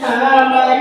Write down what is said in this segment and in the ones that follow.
Salamat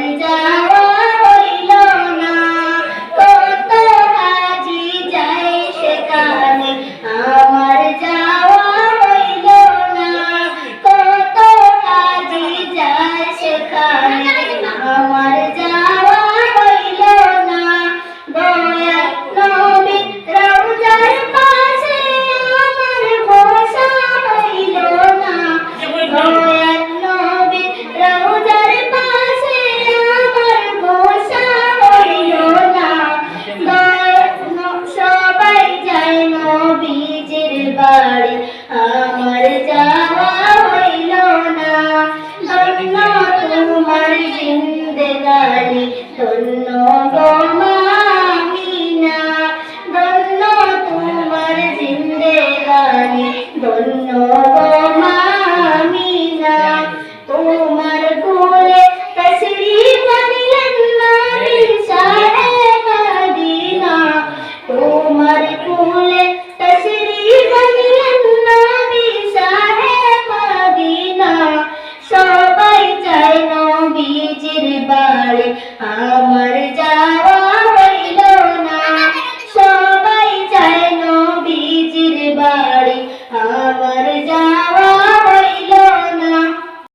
গানে ধন্য গমামিনা ধন্য তোমার জিন্দে গানে ধন্য গমামিনা তোমার কোলে তসরি বানিলেন নারী সারে মদিনা তোমার কোলে Ah.